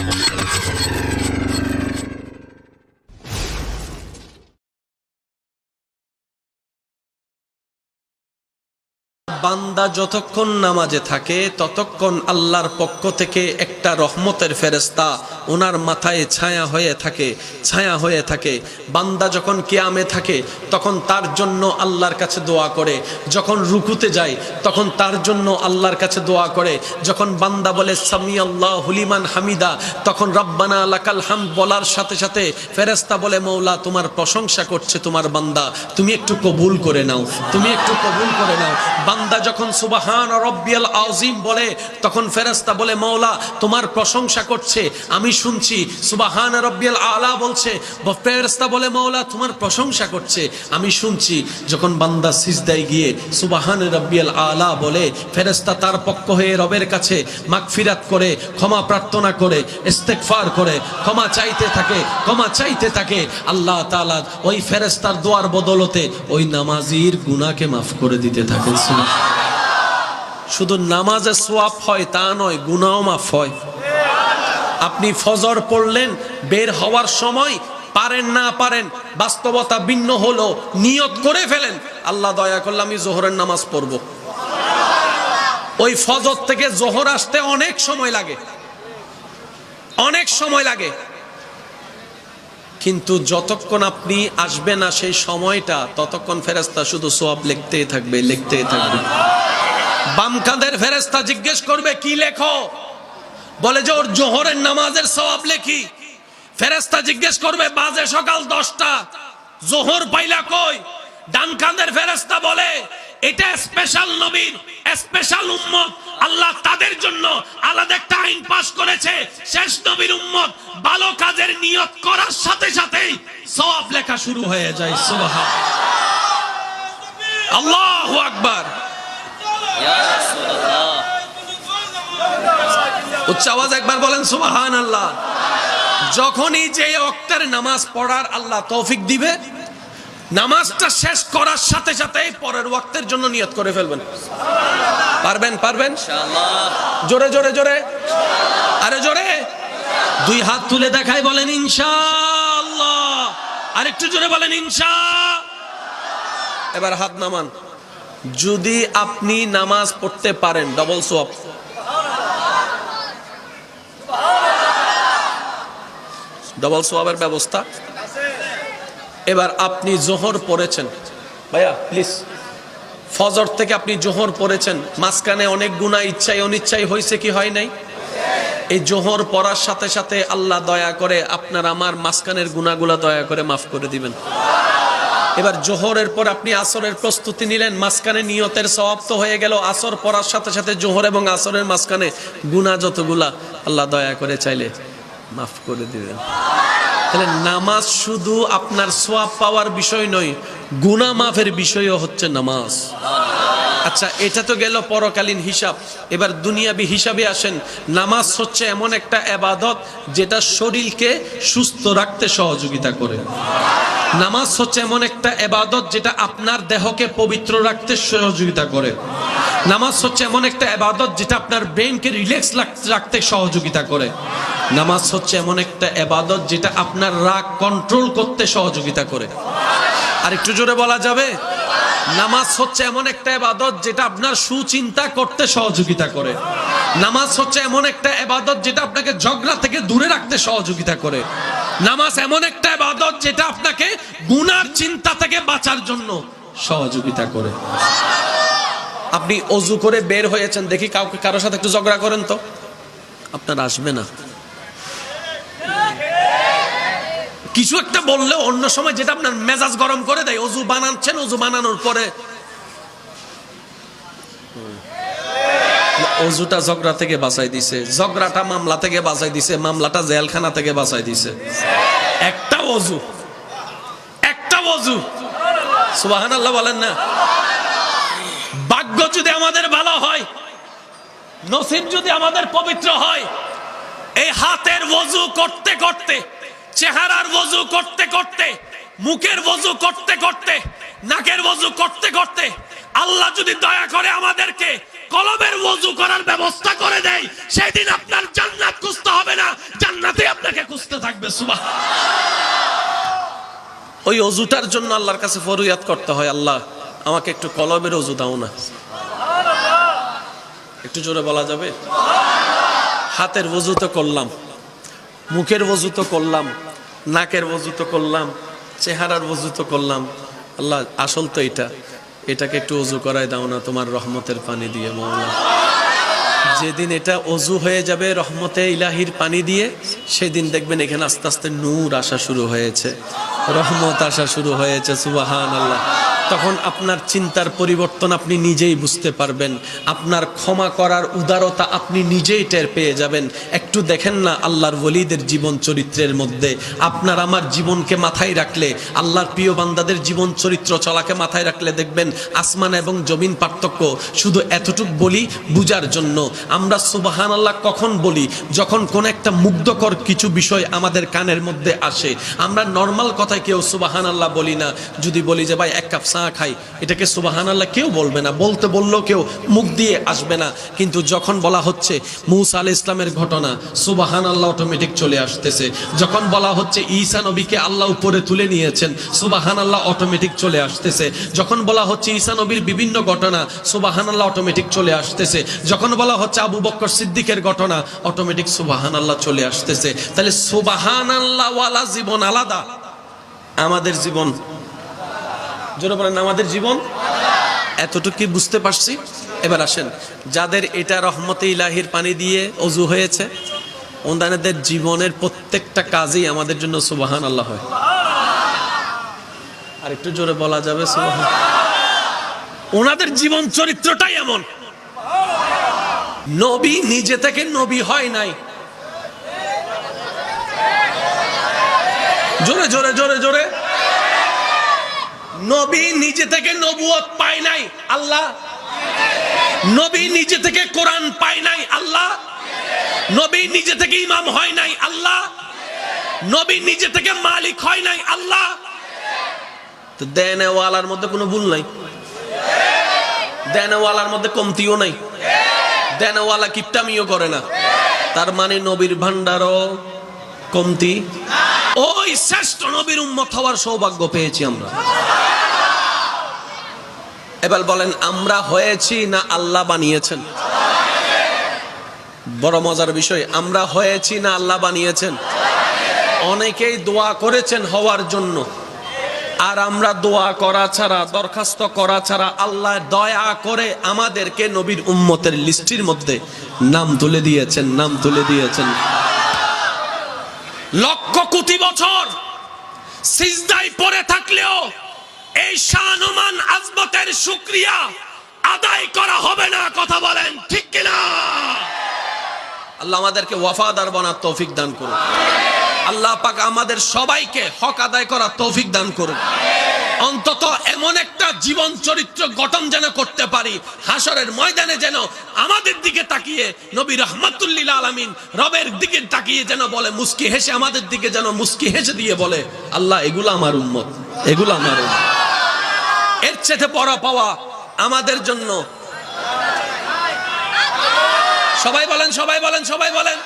Ha ha. বান্দা যতক্ষণ নামাজে থাকে, ততক্ষণ আল্লাহর পক্ষ থেকে একটা রহমতের ফেরেস্তা ওনার মাথায় ছায়া হয়ে থাকে, ছায়া হয়ে থাকে। বান্দা যখন কেয়ামে থাকে, তখন তার জন্য আল্লাহর কাছে দোয়া করে। যখন রুকুতে যায়, তখন তার জন্য আল্লাহর কাছে দোয়া করে। যখন বান্দা বলে সামি আল্লাহ হুলিমান হামিদা তখন রব্বানা লাকাল হাম বলার সাথে সাথে ফেরেস্তা বলে, মৌলা, তোমার প্রশংসা করছে তোমার বান্দা। তুমি একটু কবুল করে নাও, তুমি একটু কবুল করে নাও। বান্দা যখন সুবাহান রব্বিয়াল আউজিম বলে, তখন ফেরেস্তা বলে মৌলা তোমার প্রশংসা করছে, আমি শুনছি সুবাহান রব্বিয়াল আলা বলছে ফেরেস্তা বলে মৌলা তোমার প্রশংসা করছে, আমি শুনছি যখন বান্দা সিজদায় গিয়ে সুবাহান রব্বিয়াল আলা বলে ফেরেস্তা তার পক্ষ হয়ে রবের কাছে মাগফিরাত করে, ক্ষমা প্রার্থনা করে, ইস্তেগফার করে, ক্ষমা চাইতে থাকে, ক্ষমা চাইতে থাকে, আল্লাহ তাআলা ওই ফেরেস্তার দোয়ার বদলতে ওই নামাজির গুণাকে মাফ করে দিতে থাকেন সুবহান। শুধু নামাজে সোয়াব হয়, তা নয় গুনাও মাফ হয়। আপনি ফজর পড়লেন, বের হওয়ার সময় পারেন না পারেন, বাস্তবতা ভিন্ন হলো, নিয়ত করে ফেলেন। আল্লাহ দয়া করলে আমি জোহরের নামাজ পড়ব। ওই ফজর থেকে জোহর আসতে অনেক সময় লাগে। অনেক সময় লাগে। কিন্তু যতক্ষণ আপনি আসবে না সেই সময়টা, ততক্ষণ ফেরেস্তা শুধু সোয়াব লিখতেই থাকবে লিখতেই থাকবে। বাম কাঁধের ফেরেস্তা জিজ্ঞেস করবে, কি লেখো? বলে যে, ওর জোহরের নামাজের সওয়াব লেখি। ফেরেস্তা জিজ্ঞেস করবে, বাজে সকাল দশটা, জোহর পাইলা কই? ডান কাঁধের ফেরেস্তা বলে, এটা স্পেশাল নবীর স্পেশাল উম্মত। আল্লাহ তাদের জন্য আলাদা একটা আইন পাশ করেছে। শেষ নবীর উম্মত, ভালো কাজের নিয়ত করার সাথে সাথেই সওয়াব লেখা শুরু হয়ে যায়। আল্লাহু আকবার। উচ্চ আওয়াজ একবার বলেন সুবাহান আল্লাহ যখনই যে অক্তের নামাজ পড়ার আল্লাহ তৌফিক দিবে নামাজটা শেষ করার সাথে সাথে পরের ওয়াক্তের জন্য নিয়ত করে ফেলবেন। পারবেন পারবেন? জোরে জোরে জোরে। আরে জোরে। দুই হাত তুলে দেখাই বলেন ইনশাআল্লাহ। আরেকটু জোরে বলেন ইনশা। এবার হাত নামান। যদি আপনি নামাজ পড়তে পারেন ডবল সোয়াব ডবল সোয়াবের ব্যবস্থা। এবার আপনি জোহর পড়েছেন। ভাইয়া প্লিজ ফজর থেকে আপনি জোহর পড়েছেন। মাঝখানে অনেক গুণা ইচ্ছাই অনিচ্ছাই হয়েছে কি হয় নাই? এই জোহর পড়ার সাথে সাথে আল্লাহ দয়া করে আপনার আমার মাঝখানের গুণাগুলা দয়া করে মাফ করে দিবেন। এবার জোহরের পর আপনি আসরের প্রস্তুতি নিলেন, মাঝখানে নিয়তের সমাপ্ত হয়ে গেল, আসর পড়ার সাথে সাথে জোহর এবং আসরের মাঝখানে গুণা যতগুলা, আল্লাহ দয়া করে চাইলে মাফ করে দিবেন। তাহলে নামাজ শুধু আপনার সোয়াব পাওয়ার বিষয় নয় গুণা মাফের বিষয়ও হচ্ছে নামাজ। আচ্ছা এটা তো গেল পরকালীন হিসাব। এবার দুনিয়াবি হিসাবে আসেন, নামাজ হচ্ছে এমন একটা এবাদত যেটা শরীরকে সুস্থ রাখতে সহযোগিতা করে। নামাজ হচ্ছে এমন একটা এবাদত যেটা আপনার দেহকে পবিত্র রাখতে সহযোগিতা করে। নামাজ হচ্ছে এমন একটা এবাদত যেটা আপনার ব্রেনকে রিল্যাক্স রাখতে সহযোগিতা করে। নামাজ হচ্ছে এমন একটা এবাদত যেটা আপনার রাগ কন্ট্রোল করতে সহযোগিতা করে। আর একটু জোরে বলা যাবে? নামাজ হচ্ছে এমন একটা এবাদত যেটা আপনার সুচিন্তা করতে সহযোগিতা করে। নামাজ হচ্ছে এমন একটা এবাদত যেটা আপনাকে ঝগড়া থেকে দূরে রাখতে সহযোগিতা করে। নামাজ এমন একটা এবাদত যেটা আপনাকে গুনার চিন্তা থেকে বাঁচার জন্য সহযোগিতা করে। আপনি অজু করে বের হয়েছেন, দেখি কাউকে, কারোর সাথে একটু ঝগড়া করেন তো। আপনার আসবে না। কিছু একটা বললে অন্য সময় যেটা আপনার মেজাজ গরম করে দেয়, অজু বানাচ্ছেন, অজু বানানোর পরে। অজুটা ঝগড়া থেকে বাঁচাই দিছে। ঝগড়াটা মামলা থেকে বাঁচাই দিছে, মামলাটা জেলখানা থেকে বাঁচাই দিছে। একটা অজু একটা অজু সুবাহান আল্লাহ বলেন না। ভাগ্য যদি আমাদের ভালো হয়, নসিব যদি আমাদের পবিত্র হয়, এই হাতের ওযু করতে করতে, চেহারার ওযু করতে করতে, মুখের ওযু করতে করতে, নাকের ওযু করতে করতে, আল্লাহ যদি দয়া করে আমাদেরকে কলমের করার ব্যবস্থা করে দেয়, সেদিন আপনার জান্নাত খুঁজতে হবে না জান্নাত বাঁচতে থাকবে সুবাহ ওই অজুটার জন্য আল্লাহর কাছে করতে হয়, আল্লাহ, আমাকে একটু কলবের অজু দাও না। একটু জোরে বলা যাবে? হাতের ওজু তো করলাম, মুখের ওজু তো করলাম, নাকের ওজু তো করলাম, চেহারার ওজু তো করলাম। আল্লাহ, আসল তো এটা। এটাকে একটু অজু করাই দাও না, তোমার রহমতের পানি দিয়ে মৌলা যেদিন এটা অজু হয়ে যাবে রহমতে ইলাহির পানি দিয়ে, সেদিন দেখবেন এখানে আস্তে আস্তে নূর আসা শুরু হয়েছে। রহমত আসা শুরু হয়েছে সুবাহান আল্লাহ তখন আপনার চিন্তার পরিবর্তন আপনি নিজেই বুঝতে পারবেন। আপনার ক্ষমা করার উদারতা আপনি নিজেই টের পেয়ে যাবেন। একটু দেখেন না আল্লাহর ওলিদের জীবন চরিত্রের মধ্যে। আপনার আমার জীবনকে মাথায় রাখলে, আল্লাহর প্রিয় বান্দাদের জীবন চরিত্র চলাকে মাথায় রাখলে দেখবেন আসমান এবং জমিন পার্থক্য শুধু এতটুক বলি বুজার জন্য। আমরা সুবাহান আল্লাহ কখন বলি? যখন কোন একটা মুগ্ধকর কিছু বিষয় আমাদের কানের মধ্যে আসে। আমরা নর্মাল কথায় কেউ সুবাহান আল্লাহ বলি না। যদি বলি যে, ভাই, এক কাপ চা খাই এটাকে সুবাহান আল্লাহ কেউ বলবে না। বলতে বললেও কেউ মুখ দিয়ে আসবে না। কিন্তু যখন বলা হচ্ছে মুসা আল ইসলামের ঘটনা সুবাহান আল্লাহ অটোমেটিক চলে আসতেছে। যখন বলা হচ্ছে ঈসা নবীকে আল্লাহ উপরে তুলে নিয়েছেন সুবাহান আল্লাহ অটোমেটিক চলে আসতেছে। যখন বলা হচ্ছে ঈসা নবীর বিভিন্ন ঘটনা সুবাহান আল্লাহ অটোমেটিক চলে আসতেছে। যখন বলা হচ্ছে আবু বক্কর সিদ্দিকের ঘটনা অটোমেটিক সুবাহান আল্লাহ চলে আসতেছে। তাহলে সুবাহান আল্লাহ ওয়ালা জীবন আলাদা। আমাদের জীবন জোরে বলেন, আমাদের জীবন? এতটুকু বুঝতে পারছি? এবার আসেন, যাদের এটা রহমতে ইলাহির পানি দিয়ে অজু হয়েছে, ওনাদের জীবনের প্রত্যেকটা কাজই আমাদের জন্য সুবাহান আল্লাহ হয়। আর একটু জোরে বলা যাবে, সুবাহান ওনাদের জীবন চরিত্রটাই এমন। নবী নিজে থেকে নবী হয় নাই। জোরে জোরে জোরে জোরে। নবী নিজে থেকে নবুয়ত পায় নাই, আল্লাহ? নবী নিজে থেকে কোরআন পায় নাই, আল্লাহ? নবী নিজে থেকে ইমাম হয় নাই, আল্লাহ? নবী নিজে থেকে মালিক হয় নাই, আল্লাহ? তো মধ্যে কোনো ভুল নাই? দেনেওয়ালার মধ্যে কমতিও নাই? দেনেওয়ালা কিপটামিও করে না? তার মানে নবীর ভান্ডারও কমতি? ওই শ্রেষ্ঠ নবীর উম্মত হওয়ার সৌভাগ্য পেয়েছি আমরা। এবার বলেন, আমরা হয়েছি না আল্লাহ বানিয়েছেন? বড় মজার বিষয়, আমরা হয়েছি না আল্লাহ বানিয়েছেন? অনেকেই দোয়া করেছেন হওয়ার জন্য। আর আমরা দোয়া করা ছাড়া, দরখাস্ত করা ছাড়া, আল্লাহ দয়া করে আমাদেরকে নবীর উম্মতের লিস্টির মধ্যে নাম তুলে দিয়েছেন, নাম তুলে দিয়েছেন। লক্ষ কোটি বছর সিজদায় পড়ে থাকলেও এই শাহনুমান আজমতের শুক্রিয়া আদায় করা হবে না, কথা বলেন, ঠিক কিনা? আল্লাহ আমাদেরকে ওয়াফাদার বানার তৌফিক দান করুন। আল্লাহ পাক আমাদের সবাইকে হক আদায় করার তৌফিক দান করুন। অন্তত এমন একটা জীবন চরিত্র গঠন যেন করতে পারি হাসরের ময়দানে যেন আমাদের দিকে তাকিয়ে নবী রহমাতুল্লিল আলমিন রবের দিকে তাকিয়ে যেন বলে, মুস্কি হেসে আমাদের দিকে যেন মুস্কি হেসে দিয়ে বলে, আল্লাহ, এগুলো আমার উম্মত, এগুলো আমার এর চেতে পড়া পাওয়া আমাদের জন্য। সবাই বলেন সবাই বলেন সবাই বলেন।